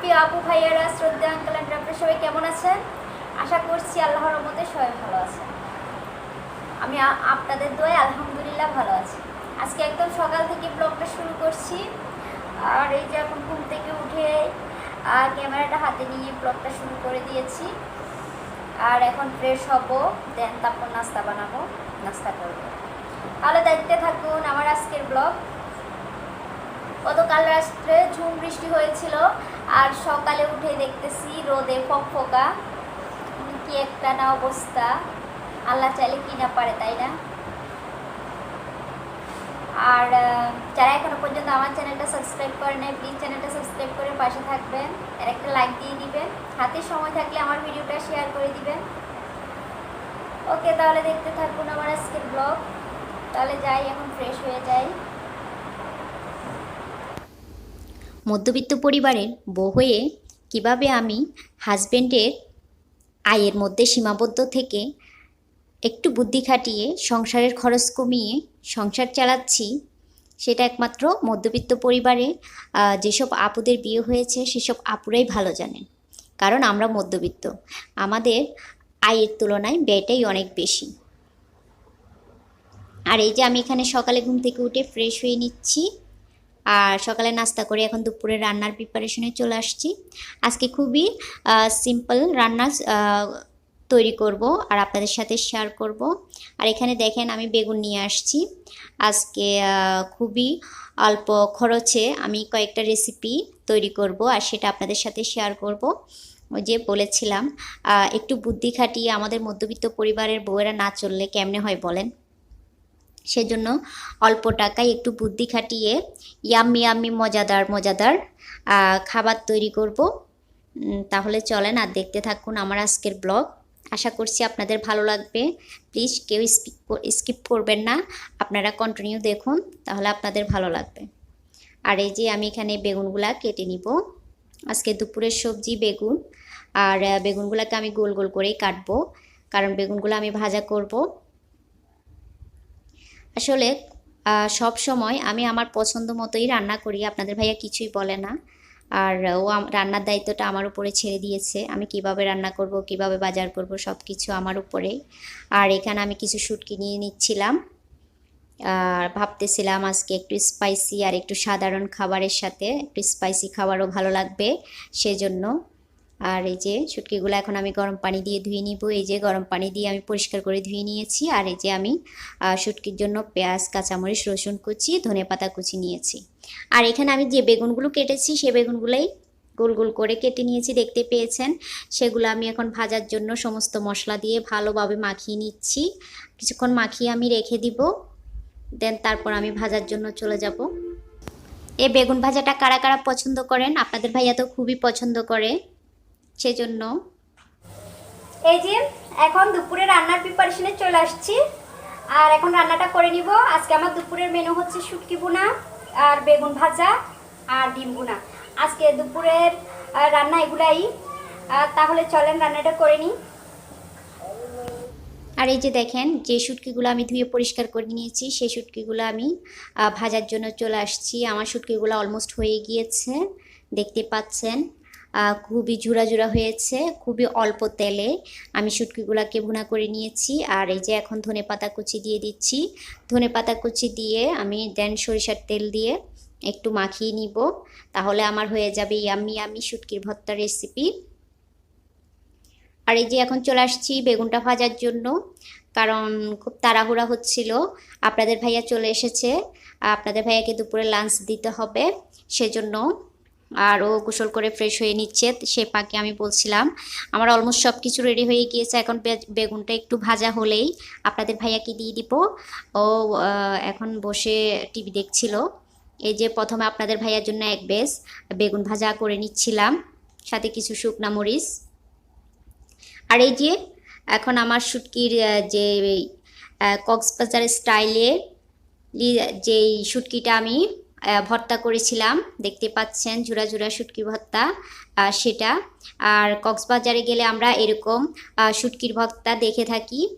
প্রিয় আপু ভাইয়ারা শ্রদ্ধা আঙ্কেল সবাই কেমন আছেন? আশা করছি আল্লাহর রহমতে সবাই ভালো আছেন। আমি আপনাদের দোয়ায় আলহামদুলিল্লাহ ভালো আছি। আজকে একদম সকাল থেকে ব্লগটা শুরু করছি। আর এই যে এখন ঘুম থেকে উঠে আর ক্যামেরাটা হাতে নিয়ে ব্লগটা শুরু করে দিয়েছি। আর এখন ফ্রেশ হব দেন তারপর নাস্তা বানাবো, নাস্তা করব। তাহলে দেখতে থাকুন আমার আজকের ব্লগ। গতকাল রাত্রে ঝুম বৃষ্টি হয়েছিল, আর সকালে উঠে দেখতেছি রোদে ফকফকা। কি একটা না অবস্থা। আল্লাহ চাইলে কি না পারে, তাই না? আর যারা এখনও পর্যন্ত আমার চ্যানেলটা সাবস্ক্রাইব করে নেয় প্লিজ চ্যানেলটা সাবস্ক্রাইব করে পাশে থাকবেন। আর একটা লাইক দিয়ে দিবেন। হাতে সময় থাকলে আমার ভিডিওটা শেয়ার করে দিবেন। ওকে, তাহলে দেখতে থাকুন আমার আজকের ব্লগ তাহলে যাই, এখন ফ্রেশ হয়ে যাই। মধ্যবিত্ত পরিবারের বউ হয়ে কীভাবে আমি হাজবেন্ডের আয়ের মধ্যে সীমাবদ্ধ থেকে একটু বুদ্ধি খাটিয়ে সংসারের খরচ কমিয়ে সংসার চালাচ্ছি, সেটা একমাত্র মধ্যবিত্ত পরিবারে যেসব আপুদের বিয়ে হয়েছে সেসব আপুরাই ভালো জানেন। কারণ আমরা মধ্যবিত্ত। আমাদের আয়ের তুলনায় ব্যয়টাই অনেক বেশি। আর এই যে আমি এখানে সকালে ঘুম থেকে উঠে ফ্রেশ হয়ে নিচ্ছি, আর সকালে নাস্তা করে এখন দুপুরে রান্নার প্রিপারেশনে চলে আসছি। আজকে খুবই সিম্পল রান্না তৈরি করব আর আপনাদের সাথে শেয়ার করব। আর এখানে দেখেন আমি বেগুন নিয়ে আসছি। আজকে খুবই অল্প খরচে আমি কয়েকটা রেসিপি তৈরি করব আর সেটা আপনাদের সাথে শেয়ার করব। ওই যে বলেছিলাম একটু বুদ্ধি খাটিয়ে আমাদের মধ্যবিত্ত পরিবারের বউয়েরা না চললে কেমনে হয় বলেন? সেজন্য অল্প টাকায় একটু বুদ্ধি খাটিয়ে ইয়াম্মি ইয়াম্মি মজাদার মজাদার খাবার তৈরি করব। তাহলে চলেন আর দেখতে থাকুন আমার আজকের ব্লগ আশা করছি আপনাদের ভালো লাগবে। প্লিজ কেউ স্কিপ করবেন না। আপনারা কন্টিনিউ দেখুন, তাহলে আপনাদের ভালো লাগবে। আর এই যে আমি এখানে বেগুনগুলা কেটে নিব। আজকে দুপুরের সবজি বেগুন। আর বেগুনগুলাকে আমি গোল গোল করেই কাটবো। কারণ বেগুনগুলো আমি ভাজা করব। আসলে সব সময় আমি আমার পছন্দ মতোই রান্না করি। আপনাদের ভাইয়া কিছুই বলে না। আর ও রান্নার দায়িত্বটা আমার উপরে ছেড়ে দিয়েছে। আমি কীভাবে রান্না করব, কীভাবে বাজার করব সব কিছু আমার উপরেই। আর এখানে আমি কিছু শুটকি কিনিয়ে নিচ্ছিলাম। আর ভাবতেছিলাম আজকে একটু স্পাইসি আর একটু সাধারণ খাবারের সাথে, একটু স্পাইসি খাবারও ভালো লাগবে, সেজন্য আর এই যে শুটকিগুলো এখন আমি গরম পানি দিয়ে ধুয়ে নিব। এই যে গরম পানি দিয়ে আমি পরিষ্কার করে ধুয়ে নিয়েছি। আর এই যে আমি শুটকির জন্য পেঁয়াজ, কাঁচামরিচ, রসুন কুচি ধনেপাতা কুচি নিয়েছি। আর এখানে আমি যে বেগুনগুলো কেটেছি, সে বেগুনগুলোই গোল গোল করে কেটে নিয়েছি, দেখতে পেয়েছেন। সেগুলো আমি এখন ভাজার জন্য সমস্ত মশলা দিয়ে ভালোভাবে মাখিয়ে নিচ্ছি। কিছুক্ষণ মাখিয়ে আমি রেখে দিব। দেন তারপর আমি ভাজার জন্য চলে যাব। এই বেগুন ভাজাটা কারা কারা পছন্দ করেন? আপনাদের ভাইয়া তো খুবই পছন্দ করে। সেজন্য এই যে এখন দুপুরে রান্নার প্রিপারেশনে চলে আসছি। আর এখন রান্নাটা করে নিব। আজকে আমার দুপুরের মেনু হচ্ছে শুটকি বোনা আর বেগুন ভাজা আর ডিম বোনা আজকে দুপুরের রান্না এগুলাই। তাহলে চলেন রান্নাটা করে নিই। আর এই যে দেখেন যে শুটকিগুলো আমি ধুয়ে পরিষ্কার করে নিয়েছি সেই শুটকিগুলো আমি ভাজার জন্য চলে আসছি। আমার শুটকিগুলো অলমোস্ট হয়ে গিয়েছে। দেখতে পাচ্ছেন? খুবই ঝুরা ঝুরা হয়েছে, খুবই অল্প তেলে। আমি শুটকিগুলোকে ভুনা করে নিয়েছি, আর এই যে এখন ধনে পাতা কুচি দিয়ে দিচ্ছি। ধনে পাতা কুচি দিয়ে আমি দেন সরিষার তেল দিয়ে একটু মাখিয়ে নিব, তাহলে আমার হয়ে যাবে ইয়াম্মি আমি শুটকির ভর্তা রেসিপি। আর এই যে এখন চলে আসছি বেগুনটা ভাজার জন্য, কারণ খুব তাড়াহুড়া হচ্ছিল। আপনাদের ভাইয়া চলে এসেছে, আপনাদের ভাইয়াকে দুপুরে লাঞ্চ দিতে হবে, সেজন্য আর ও গোসল করে ফ্রেশ হয়ে নিচ্ছে। সে পাকে আমি বলছিলাম, আমার অলমোস্ট সব কিছু রেডি হয়ে গিয়েছে। এখন বেগুনটা একটু ভাজা হলেই আপনাদের ভাইয়াকে দিয়ে দিব। ও এখন বসে টিভি দেখছিল। এই যে প্রথমে আপনাদের ভাইয়ার জন্য এক বেস বেগুন ভাজা করে নিচ্ছিলাম, সাথে কিছু শুকনা মরিচ। আর এই যে এখন আমার শুটকির যে কক্সবাজার স্টাইলে যেই শুটকিটা আমি ভর্তা করেছিলাম। দেখতে পাচ্ছেন জোড়া জোড়া শুটকি ভর্তা সেটা। আর কক্সবাজারে গেলে আমরা এরকম শুটকির ভর্তা দেখে থাকি।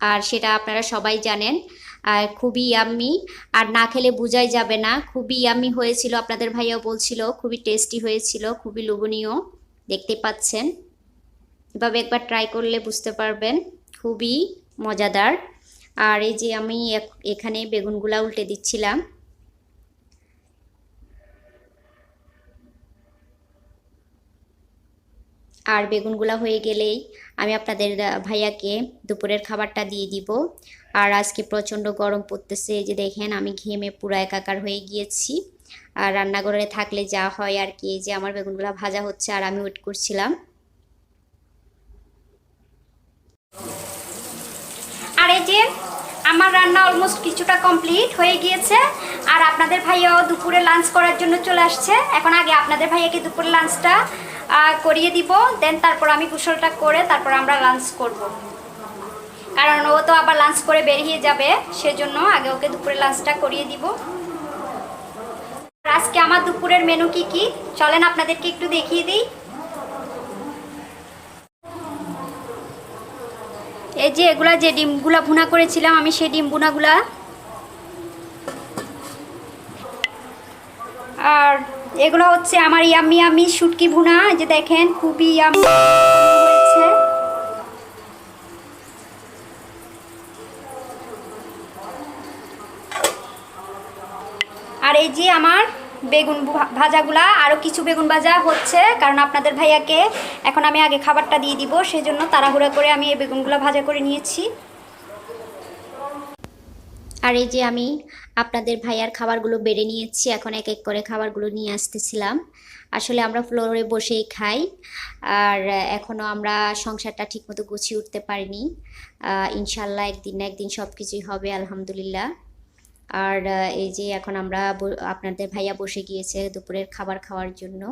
আর সেটা আপনারা সবাই জানেন। আর খুবই ইয়াম্মি আর না খেলে বোঝাই যাবে না। খুবই ইয়াম্মি হয়েছিল, আপনাদের ভাইয়াও বলছিল। খুবই টেস্টি হয়েছিল, খুবই লোভনীয়। দেখতে পাচ্ছেন। এভাবে একবার ট্রাই করলে বুঝতে পারবেন। খুবই মজাদার। আর এই যে আমি এখ- এখানে বেগুনগুলা উল্টে দিচ্ছিলাম। আর বেগুনগুলা হয়ে গেলেই আমি আপনাদের ভাইয়াকে দুপুরের খাবারটা দিয়ে দিব। আর আজকে প্রচণ্ড গরম পড়তেছে যে দেখেন আমি ঘেমে পুরো একাকার হয়ে গিয়েছি। আর রান্নাঘরে থাকলে যা হয় আর কি যে আমার বেগুনগুলা ভাজা হচ্ছে আর আমি ওয়েট করছিলাম। আর এই যে আমার রান্না অলমোস্ট কিছুটা কমপ্লিট হয়ে গিয়েছে। আর আপনাদের ভাইয়াও দুপুরে লাঞ্চ করার জন্য চলে আসছে। এখন আগে আপনাদের ভাইয়াকে দুপুরে লাঞ্চটা করিয়ে দিব দেন তারপর আমি কুশলটা করে তারপর আমরা লাঞ্চ করব। কারণ ও তো আবার লাঞ্চ করে বেরিয়ে যাবে, সেজন্য আগে ওকে দুপুরে লাঞ্চটা করিয়ে দিব। আজকে আমার দুপুরের মেনু কি কি? চলেন আপনাদেরকে একটু দেখিয়ে দিই। এই যে এগুলা যে ডিমগুলা ভুনা করেছিলাম, আমি সেই ডিম ভুনাগুলা। আর এগুলো হচ্ছে আমার ইয়াম্মি ইয়াম্মি শুটকি ভুনা যে দেখেন, খুবই ইয়াম্মি হয়েছে। আর এই যে আমার বেগুন ভাজাগুলা আরও কিছু বেগুন ভাজা হচ্ছে, কারণ আপনাদের ভাইয়াকে এখন আমি আগে খাবারটা দিয়ে দিব, সেজন্য তাড়াহুড়া করে আমি এই বেগুনগুলো ভাজা করে নিয়েছি। আর এই যে আমি আপনাদের ভাইয়ার খাবারগুলো বেড়ে নিয়েছি, এখন এক এক করে খাবারগুলো নিয়ে আসতেছিলাম। আসলে আমরা ফ্লোরে বসেই খাই, আর এখনও আমরা সংসারটা ঠিকমতো গুছিয়ে উঠতে পারিনি। ইনশাল্লাহ একদিন না একদিন সব কিছুই হবে, আলহামদুলিল্লাহ। আর এই যে এখন আমরা আপনাদের ভাইয়া বসে গিয়েছে দুপুরের খাবার খাওয়ার জন্য।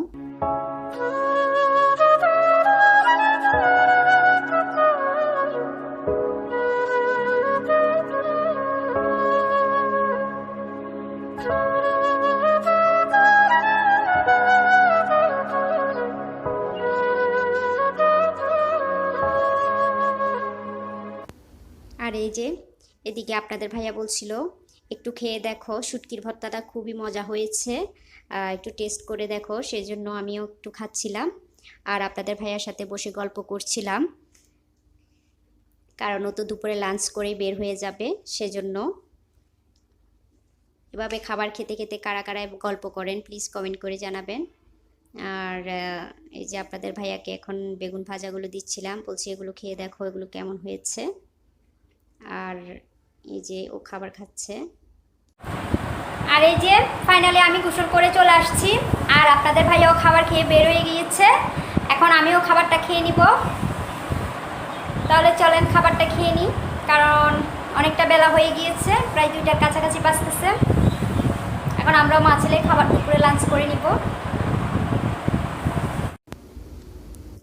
এই যে, এদিকে আপনাদের ভাইয়া বলছিল, একটু খেয়ে দেখো, শুটকির ভর্তাটা খুবই মজা হয়েছে। একটু টেস্ট করে দেখো, সেজন্য আমিও একটু খাচ্ছিলাম। আর আপনাদের ভাইয়ার সাথে বসে গল্প করছিলাম। কারণ ও তো দুপুরে লাঞ্চ করে বের হয়ে যাবে, সেজন্য। এভাবে খাবার খেতে খেতে কারা কারা গল্প করেন প্লিজ কমেন্ট করে জানাবেন। আর এই যে আপনাদের ভাইয়াকে এখন বেগুন ভাজাগুলো দিচ্ছিলাম, বলছি এগুলো খেয়ে দেখো, এগুলো কেমন হয়েছে। আর এই যে ও খাবার খাচ্ছে। আর এই যে ফাইনালি আমি গোসল করে চলে আসছি। আর আপনাদের ভাইয়াও খাবার খেয়ে বের হয়ে গিয়েছে। এখন আমিও খাবারটা খেয়ে নিব। তাহলে চলেন খাবারটা খেয়ে নিই, কারণ অনেকটা বেলা হয়ে গিয়েছে, প্রায় দুইটার কাছাকাছি বাঁচতেছে এখন আমরাও মা ছেলে খাবার দুপুরে লাঞ্চ করে নিব।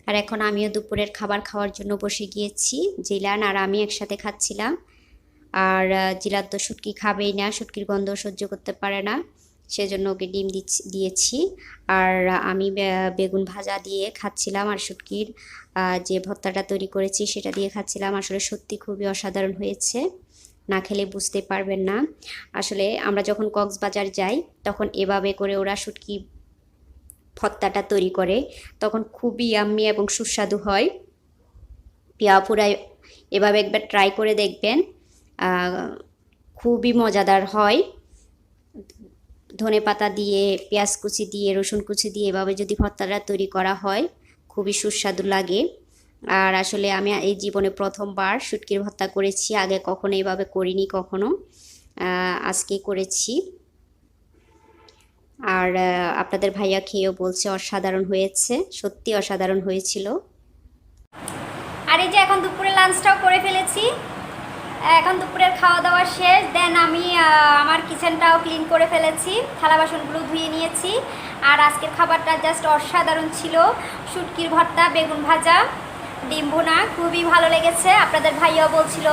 আর এখন আমিও দুপুরের খাবার খাওয়ার জন্য বসে গিয়েছি, জিলান আর আমি একসাথে খাচ্ছিলাম। আর জিলান তো শুটকি খাবেই না, শুটকির গন্ধ সহ্য করতে পারে না, সেজন্য ওকে ডিম দিয়েছি। আর আমি বেগুন ভাজা দিয়ে খাচ্ছিলাম আর শুটকির যে ভর্তাটা তৈরি করেছি সেটা দিয়ে খাচ্ছিলাম। আসলে সত্যি খুবই অসাধারণ হয়েছে, না খেলে বুঝতে পারবেন না। আসলে আমরা যখন কক্সবাজার যাই, তখন এভাবে করে ওরা শুটকি ভর্তাটা তৈরি করে, তখন খুবই আম্মি এবং সুস্বাদু হয়। পিয়াপুরা এভাবে একবার ট্রাই করে দেখবেন খুবই মজাদার হয়। ধনে পাতা দিয়ে, পেঁয়াজ কুচি দিয়ে, রসুন কুচি দিয়ে এভাবে যদি ভর্তাটা তৈরি করা হয়, খুবই সুস্বাদু লাগে। আর আসলে আমি এই জীবনে প্রথমবার শুটকির ভর্তা করেছি, আগে কখনো এভাবে করিনি কখনো। আজকে করেছি। আর আপনাদের ভাইয়া খেয়েও বলছে অসাধারণ হয়েছে, সত্যি অসাধারণ হয়েছিল। আর এই যে এখন দুপুরে লাঞ্চটাও করে ফেলেছি। এখন দুপুরের খাওয়া দাওয়া শেষ, দেন আমি আমার কিচেনটাও ক্লিন করে ফেলেছি, থালা বাসনগুলো ধুয়ে নিয়েছি। আর আজকের খাবারটা জাস্ট অসাধারণ ছিল, শুটকির ভর্তা, বেগুন ভাজা, ডিম ভুনা, খুবই ভালো লেগেছে। আপনাদের ভাইয়াও বলছিল,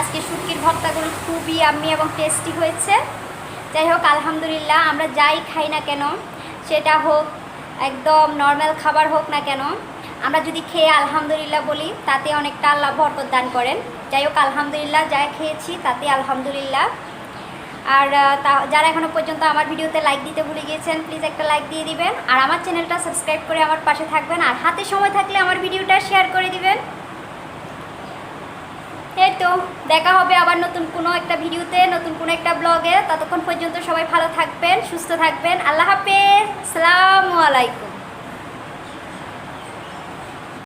আজকে শুটকির ভর্তাগুলো খুবই আম্মি এবং টেস্টি হয়েছে। যাই হোক, আলহামদুলিল্লাহ, আমরা যাই খাই না কেন, সেটা হোক, একদম নর্মাল খাবার হোক না কেন, আমরা যদি খেয়ে আলহামদুলিল্লাহ বলি, তাতে অনেকটা আল্লাহ বরকত দান করেন। যাই হোক, আলহামদুলিল্লাহ, যা খেয়েছি, তাতে আলহামদুলিল্লাহ। আর তা, যারা এখনও পর্যন্ত আমার ভিডিওতে লাইক দিতে ভুলে গিয়েছেন প্লিজ একটা লাইক দিয়ে দিবেন। আর আমার চ্যানেলটা সাবস্ক্রাইব করে আমার পাশে থাকবেন। আর হাতে সময় থাকলে আমার ভিডিওটা শেয়ার করে দিবেন। এই তো, দেখা হবে আবার নতুন কোনো একটা ভিডিওতে, নতুন কোনো একটা ব্লগে। ততক্ষণ পর্যন্ত সবাই ভালো থাকবেন, সুস্থ থাকবেন। আল্লাহ হাফেজ। আসসালামু আলাইকুম।